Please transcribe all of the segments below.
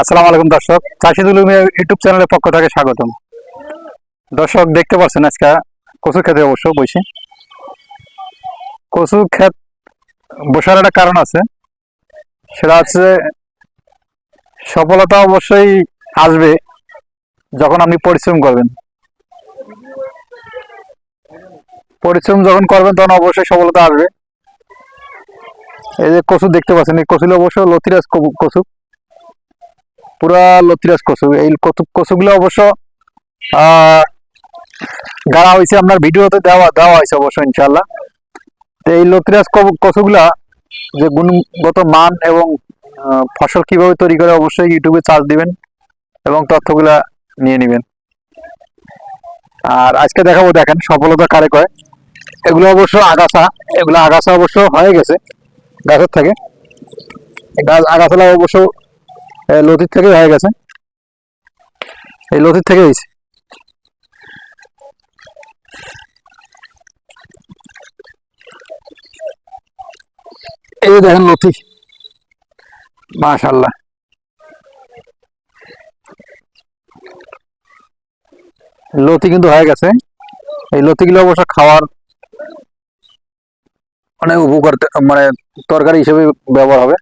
আসসালামু আলাইকুম দর্শক, চাষিদুল ইউটিউব চ্যানেলের পক্ষ থেকে স্বাগতম। দর্শক, দেখতে পাচ্ছেন আজকে কচু খেতে অবশ্য বসে কচু ক্ষেত বসার একটা কারণ আছে। সেটা হচ্ছে সফলতা অবশ্যই আসবে যখন আপনি পরিশ্রম করবেন। পরিশ্রম যখন করবেন, তখন অবশ্যই সফলতা আসবে। এই যে কচু দেখতে পাচ্ছেন, এই কচুগুলো অবশ্য লতিরাজ কচু পুরা লতিরাজ কচু। এই কচু, কচুগুলো অবশ্য গাড়া হয়েছে আপনার ভিডিওতে দেওয়া দেওয়া হয়েছে অবশ্য ইনশাল্লাহ তো এই লতিরাজ কচুগুলা যে গুণগত মান এবং ফসল কীভাবে তৈরি করে অবশ্যই ইউটিউবে চার্জ দিবেন এবং তথ্যগুলা নিয়ে নেবেন। আর আজকে দেখাবো দেখেন সফলতা কারে কয়। এগুলো অবশ্য আগাছা, এগুলো আগাছা অবশ্য হয়ে গেছে। গাছের থেকে। গাছ আগাছালা অবশ্য লতির থেকে হয়ে গেছে। এই লতির থেকে হয়েছে। এই দেখেন লতি। মাশাল্লাহ লতি কিন্তু হয়ে গেছে। এই লতিগুলো অবশ্য খাওয়ার অনেক উপকার মানে তরকারি হিসেবে ব্যবহার হবে।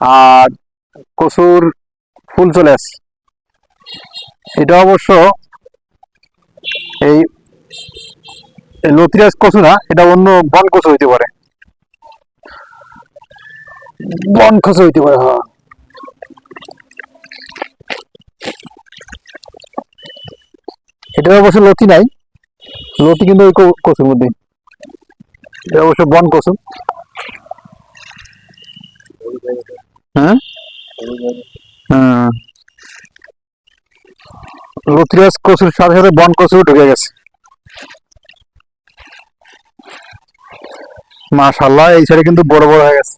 আর কচুর ফুল চলে আসছে। এটা অবশ্য এই লতিরাজ কচু না, এটা অন্য বন কচু হইতে পারে। বন কচু হইতে পারে হ্যাঁ। এটা অবশ্য লতি নাই। লতি কিন্তু ওই কচুর মধ্যে। এটা অবশ্য বন কচু। হ্যাঁ? হ্যাঁ। লতিরাজ কচুর সাথে সাথে বন কচু ঢুকে গেছে। মাশাল্লাহ এই সাইডে কিন্তু বড় বড় হয়ে গেছে।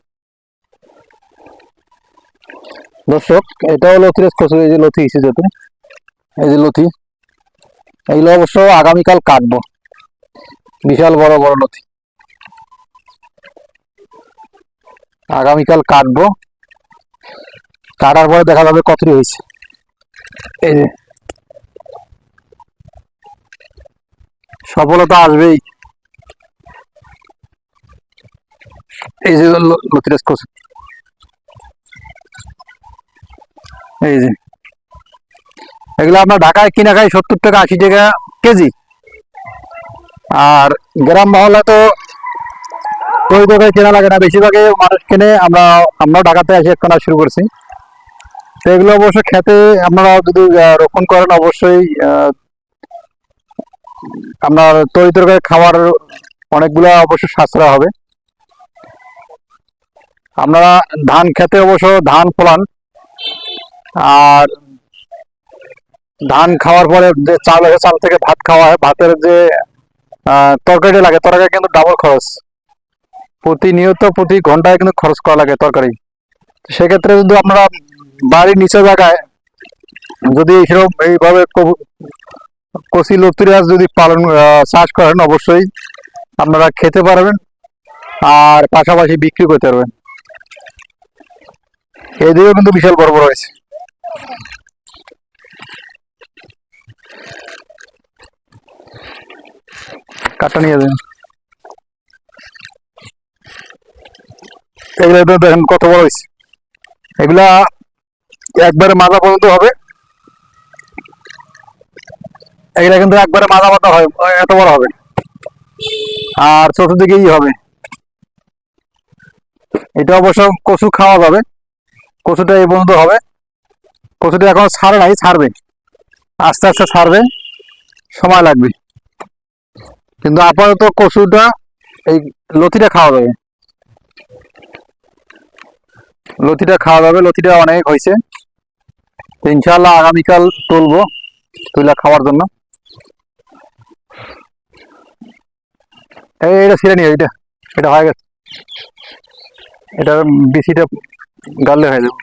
দর্শক, এটাও লতিরাজ কচু, এই যে লতি হিসেবে যাতে এই যে লতি এইগুলো অবশ্য আগামীকাল কাটবো। বিশাল বড় বড় লতি। আগামীকাল কাটবো। কাটার পরে দেখা যাবে কতটি হয়েছে। এই যে। সফলতা আসবেই। এই যে লতিরাজ কচু। এই যে। এগুলো আপনার ঢাকায় কিনা খাই সত্তর টাকা, আশি টাকা কেজি। আর গ্রাম মহল্লা তো ওই জায়গায় কেনা লাগে না, বেশিরভাগই মানুষ কেনে আমরা আমরাও ঢাকাতে এসে কেনা শুরু করছি। তো এগুলো অবশ্য খেতে আপনারা যদি রোপণ করেন, অবশ্যই আপনার তরি তরকারি খাওয়ার অনেকগুলো অবশ্য সাশ্রয় হবে। আপনারা ধান খেতে অবশ্য ধান ফলান, আর ধান খাওয়ার পরে যে চাল চাল থেকে ভাত খাওয়া হয়, ভাতের যে তরকারিটা লাগে তরকারি কিন্তু ডাবল খরচ। প্রতিনিয়ত প্রতি ঘন্টায় কিন্তু খরচ করা লাগে তরকারি। সেক্ষেত্রে যদি আপনারা বাড়ির নিচে জায়গায় যদি সেরকম এইভাবে কচি লতিরাজ যদি পালন চাষ করেন অবশ্যই আপনারা খেতে পারবেন আর পাশাপাশি বিক্রি করতে পারবেন। এদিকেও কিন্তু বিশাল বড় হয়েছে। কাটা নিয়ে যাবেন এগুলো দেখেন কত বড় হয়েছে। এগুলা একবারে মাজা পর্যন্ত হবে। এগুলা কিন্তু একবারে মাজা মাথা হয়, এত বড় হবে। আর চতুর্দিকেই হবে। এটা অবশ্য কচু খাওয়া যাবে। কচুটা এই পর্যন্ত হবে। কচুটা এখন ছাড়ে নাই, ছাড়বে। আস্তে আস্তে ছাড়বে। সময় লাগবে। কিন্তু আপাতত কচুটা এই লতিটা খাওয়া যাবে। লতিটা খাওয়া যাবে, লতিটা অনেক হয়েছে। ইনশাল্লাহ আগামীকাল তুলবো তুলা খাওয়ার জন্য। এই এটা ছিঁড়ে নিয়ে এটা এটা হয়ে গেছে। এটা বিসিটা গাললে হয়ে যাবে।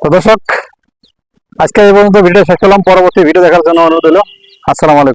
তো দর্শক, আজকে এই পর্যন্ত ভিডিও শেষ করলাম। পরবর্তী ভিডিও দেখার জন্য অনুরোধ হলো আসসালামু আলাইকুম।